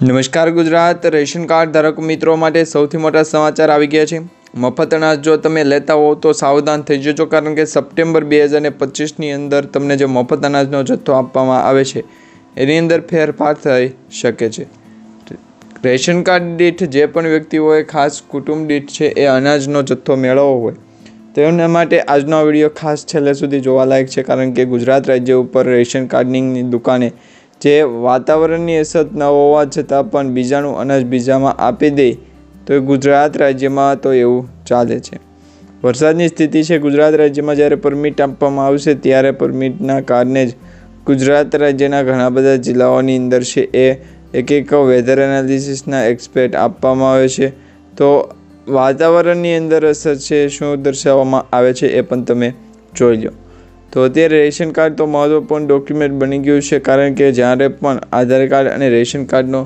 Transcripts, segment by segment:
નમસ્કાર Gujarat. Ration card ધારક મિત્રો માટે સૌથી મોટા સમાચાર આવી ગયા છે. મફત અનાજ જો તમે લેતા હો તો સાવધાન થઈ જજો કારણ કે સપ્ટેમ્બર બે હજાર પચીસની અંદર તમને જે મફત અનાજનો જથ્થો આપવામાં આવે છે, એની અંદર ફેરફાર થઈ શકે છે. રેશન કાર્ડ દીઠ જે પણ વ્યક્તિઓએ ખાસ કુટુંબ દીઠ છે, એ અનાજનો જથ્થો મેળવવો હોય. તેના માટે આજનો વીડિયો ખાસ છેલ્લે સુધી જોવાલાયક છે કારણ કે ગુજરાત રાજ્ય ઉપર રેશન કાર્ડની દુકાને જે વાતાવરણની અસર ન હોવા છતાં પણ બીજાનું અનાજ બીજામાં આપી દે તો ગુજરાત રાજ્યમાં તો એવું ચાલે છે. વરસાદની સ્થિતિ છે, ગુજરાત રાજ્યમાં જ્યારે પરમિટ આપવામાં આવશે ત્યારે પરમિટના કારણે જ ગુજરાત રાજ્યના ઘણા બધા જિલ્લાઓની અંદર છે એ એક એક વેધર એનાલિસિસના એક્સપર્ટ આપવામાં આવે છે. તો વાતાવરણની અંદર અસર છે શું દર્શાવવામાં આવે છે એ પણ તમે જોઈ લો. તો અત્યારે રેશન કાર્ડ તો મહત્વપૂર્ણ ડોક્યુમેન્ટ બની ગયું છે, કારણ કે જ્યારે પણ આધાર કાર્ડ અને રેશન કાર્ડનો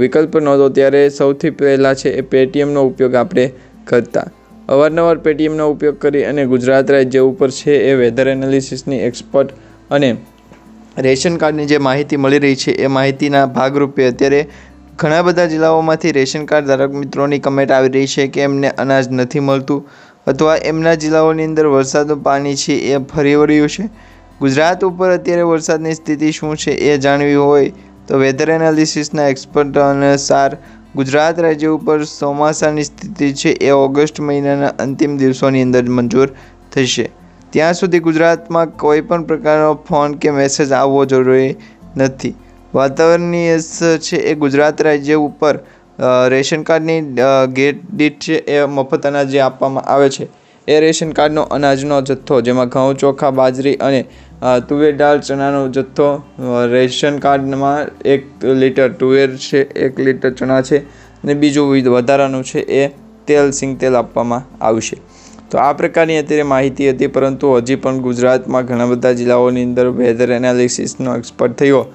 વિકલ્પ નહોતો, ત્યારે સૌથી પહેલાં છે એ પેટીએમનો ઉપયોગ આપણે કરતા. અવારનવાર પેટીએમનો ઉપયોગ કરી અને ગુજરાત રાજ્ય ઉપર છે એ વેધર એનાલિસિસની એક્સપર્ટ અને રેશન કાર્ડની જે માહિતી મળી રહી છે, એ માહિતીના ભાગરૂપે અત્યારે ઘણા બધા જિલ્લાઓમાંથી રેશન કાર્ડ ધારક મિત્રોની કમેન્ટ આવી રહી છે કે એમને અનાજ નથી મળતું. અથવા એમના જિલ્લાઓની અંદર વરસાદનું પાણી છે એ ફરી વળ્યું છે? ગુજરાત ઉપર અત્યારે વરસાદની સ્થિતિ શું છે એ જાણવી હોય તો વેધર એનાલિસિસના એક્સપર્ટ અનુસાર ગુજરાત રાજ્ય ઉપર ચોમાસાની સ્થિતિ છે એ ઓગસ્ટ મહિનાના અંતિમ દિવસોની અંદર મંજૂર થશે. ત્યાં સુધી ગુજરાતમાં કોઈ પણ પ્રકારનો ફોન કે મેસેજ આવવો જરૂરી નથી. વાતાવરણની અસર છે એ ગુજરાત રાજ્ય ઉપર રેશન કાર્ડની ગેટ દીઠ છે એ મફત અનાજ જે આપવામાં આવે છે, એ રેશન કાર્ડનો અનાજનો જથ્થો, જેમાં ઘઉં, ચોખા, બાજરી અને તુવેર દાળ, ચણાનો જથ્થો રેશન કાર્ડમાં એક લીટર તુવેર છે, એક લીટર ચણા છે, અને બીજું વિધ વધારાનું છે, એ તેલ, સિંગ તેલ આપવામાં આવશે. તો આ પ્રકારની અત્યારે માહિતી હતી, પરંતુ હજી પણ ગુજરાતમાં ઘણા બધા જિલ્લાઓની અંદર વેધર એનાલિસિસનો એક્સપર્ટ થયો.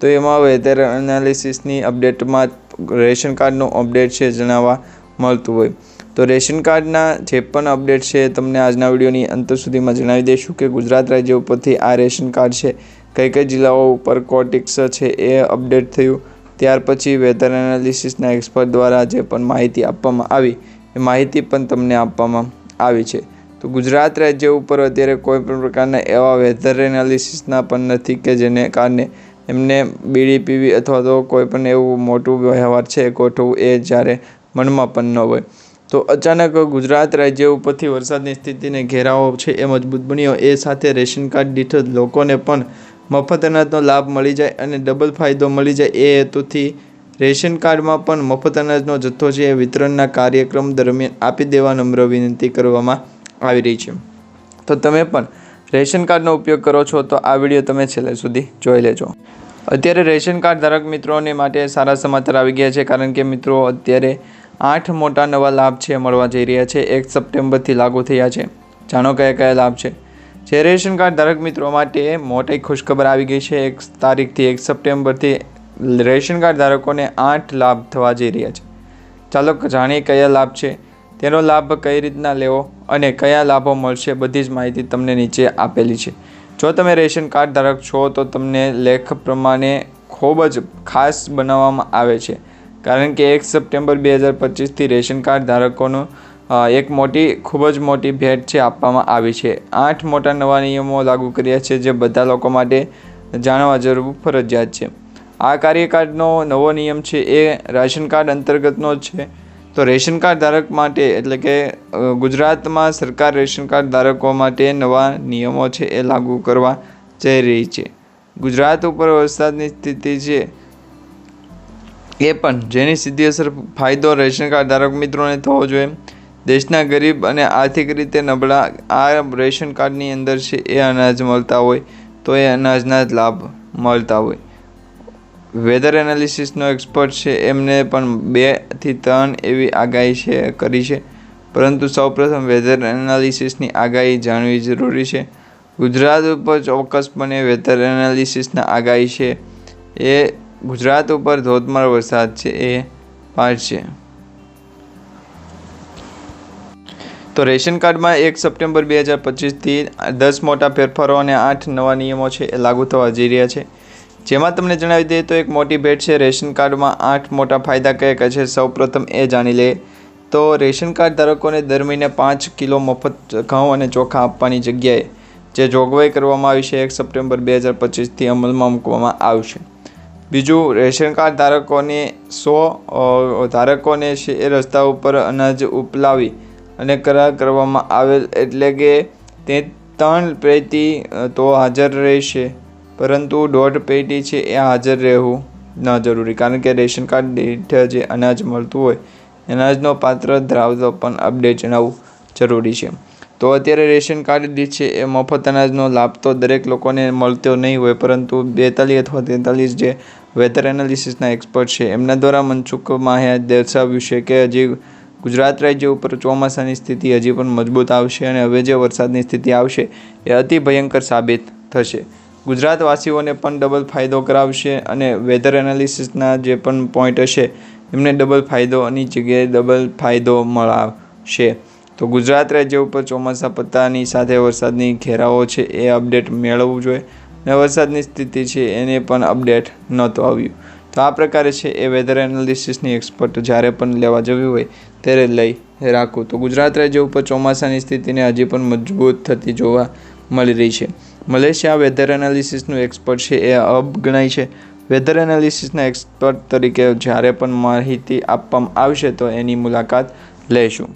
તો એમાં વેધર એનાલિસિસની અપડેટમાં રેશન કાર્ડનું અપડેટ છે જણાવવા મળતું હોય. તો રેશન કાર્ડના જે પણ અપડેટ છે તમને આજના વિડીયોની અંત સુધીમાં જણાવી દઈશું કે ગુજરાત રાજ્ય ઉપરથી આ રેશન કાર્ડ છે, કઈ કઈ જિલ્લાઓ ઉપર કોટિક્સ છે એ અપડેટ થયું, ત્યાર પછી વેધર એનાલિસિસના એક્સપર્ટ દ્વારા જે પણ માહિતી આપવામાં આવી, એ માહિતી પણ તમને આપવામાં આવી છે. તો ગુજરાત રાજ્ય ઉપર અત્યારે કોઈ પણ પ્રકારના એવા વેધર એનાલિસિસના પણ નથી કે જેને કારણે એમને બીડી પીવી અથવા તો કોઈ પણ એવું મોટું વ્યવહાર છે ગોઠવવું એ જ્યારે મનમાં પણ ન હોય. તો અચાનક ગુજરાત રાજ્ય ઉપરથી વરસાદની સ્થિતિને ઘેરાવો છે એ મજબૂત બન્યો. એ સાથે રેશન કાર્ડ દીઠ લોકોને પણ મફત અનાજનો લાભ મળી જાય અને ડબલ ફાયદો મળી જાય. એ હેતુથી રેશન કાર્ડમાં પણ મફત અનાજનો જથ્થો છે એ વિતરણના કાર્યક્રમ દરમિયાન આપી દેવા નમ્ર વિનંતી કરવામાં આવી રહી છે. તો તમે પણ રેશન કાર્ડનો ઉપયોગ કરો છો તો આ વીડિયો તમે છેલ્લે સુધી જોઈ લેજો. અત્યારે રેશન કાર્ડ ધારક મિત્રોને માટે સારા સમાચાર આવી ગયા છે કારણ કે મિત્રો અત્યારે આઠ મોટા નવા લાભ છે મળવા જઈ રહ્યા છે. એક સપ્ટેમ્બરથી લાગુ થયા છે. જાણો કયા કયા લાભ છે? જે રેશન કાર્ડ ધારક મિત્રો માટે મોટી ખુશખબર આવી ગઈ છે. એક તારીખથી એક સપ્ટેમ્બરથી રેશન કાર્ડ ધારકોને આઠ લાભ થવા જઈ રહ્યા છે. ચાલો જાણીએ કયા લાભ છે. તેનો લાભ કઈ રીતના લેવો અને કયા લાભો મળશે બધી જ માહિતી તમને નીચે આપેલી છે. જો તમે રેશન કાર્ડ ધારક છો તો તમને લેખ પ્રમાણે ખૂબ જ ખાસ બનાવવામાં આવે છે. કારણ કે એક સપ્ટેમ્બર બે હજાર પચીસથી રેશન કાર્ડ ધારકોનું એક મોટી, ખૂબ જ મોટી ભેટ છે આપવામાં આવી છે. આઠ મોટા નવા નિયમો લાગુ કર્યા છે જે બધા લોકો માટે જાણવા જરૂર ફરજિયાત છે. આ કાર્યકાળનો નવો નિયમ છે એ રાશન કાર્ડ અંતર્ગતનો છે. તો રેશન કાર્ડ ધારક માટે એટલે કે ગુજરાતમાં સરકાર રેશન કાર્ડ ધારકો માટે નવા નિયમો છે એ લાગુ કરવા જઈ રહી છે. ગુજરાત ઉપર વરસાદની સ્થિતિ છે એ પણ જેની સીધી અસર ફાયદો રેશન કાર્ડ ધારક મિત્રોને થવો જોઈએ. દેશના ગરીબ અને આર્થિક રીતે નબળા આ રેશન કાર્ડની અંદર છે એ અનાજ મળતા હોય, તો એ અનાજના જ લાભ મળતા હોય. વેધર એનાલિસિસનો એક્સપર્ટ છે. એમને પણ બેથી ત્રણ એવી આગાહી છે, કરી છે. પરંતુ સૌપ્રથમ વેધર એનાલિસિસની આગાહી જાણવી જરૂરી છે. ગુજરાત ઉપર ચોક્કસપણે વેધર એનાલિસિસના આગાહી છે. એ ગુજરાત ઉપર ધોધમાર વરસાદ છે. એ પાડશે તો રેશન કાર્ડમાં એક સપ્ટેમ્બર બે હજાર પચીસથી દસ મોટા ફેરફારો અને આઠ નવા નિયમો છે. એ લાગુ થવા જઈ રહ્યા છે. જેમાં તમને જણાવી દઈએ તો એક મોટી ભેટ છે, રેશન કાર્ડમાં આઠ મોટા ફાયદા કયા કયા છે? સૌપ્રથમ એ જાણી લઈએ તો રેશન કાર્ડ ધારકોને દર મહિને પાંચ કિલો મફત ઘઉં અને ચોખા આપવાની જગ્યાએ, જે જોગવાઈ કરવામાં આવી છે, એક સપ્ટેમ્બર બે હજાર પચીસથી અમલમાં મૂકવામાં આવશે. બીજું, રેશન કાર્ડ ધારકોને સો ધારકોને છે એ રસ્તા ઉપર અનાજ ઉપલાવી અને કરાર કરવામાં આવેલ એટલે કે તે ત્રણ પેટી તો હાજર રહેશે. પરંતુ દોઢ પેટી છે એ હાજર રહેવું ન જરૂરી. કારણ કે રેશન કાર્ડ દીઠ જે અનાજ મળતું હોય, અનાજનો પાત્ર ધરાવતો પણ અપડેટ જણાવવું જરૂરી છે. તો અત્યારે રેશન કાર્ડ દીઠ છે એ મફત અનાજનો લાભ તો દરેક લોકોને મળતો નહીં હોય, પરંતુ બેતાલીસ અથવા તેતાલીસ જે વેધર એનાલિસિસના એક્સપર્ટ છે, એમના દ્વારા મનસુખ માહ્યા દર્શાવ્યું છે કે હજી ગુજરાત રાજ્ય ઉપર ચોમાસાની સ્થિતિ હજી પણ મજબૂત આવશે અને હવે જે વરસાદની સ્થિતિ આવશે એ અતિ ભયંકર સાબિત થશે. ગુજરાતવાસીઓને પણ ડબલ ફાયદો કરાવશે અને વેધર એનાલિસિસના જે પણ પોઈન્ટ હશે, એમને ડબલ ફાયદોની જગ્યાએ ડબલ ફાયદો મળાવશે. તો ગુજરાત રાજ્ય ઉપર ચોમાસા પત્તાની સાથે વરસાદની ઘેરાઓ છે, એ અપડેટ મેળવવું જોઈએ. અને વરસાદની સ્થિતિ છે, એને પણ અપડેટ નહોતું આવ્યું. તો આ પ્રકારે છે, એ વેધર એનાલિસિસની એક્સપર્ટ જ્યારે પણ લેવા જવી હોય, ત્યારે લઈ રાખવું તો ગુજરાત રાજ્ય ઉપર ચોમાસાની સ્થિતિને હજી પણ મજબૂત થતી જોવા મળી રહી છે. મલેશિયા વેધર એનાલિસિસનું એક્સપર્ટ છે, એ અબ ગણાય છે વેધર એનાલિસિસના એક્સપર્ટ તરીકે જ્યારે પણ માહિતી આપવામાં આવશે તો એની મુલાકાત લઈશું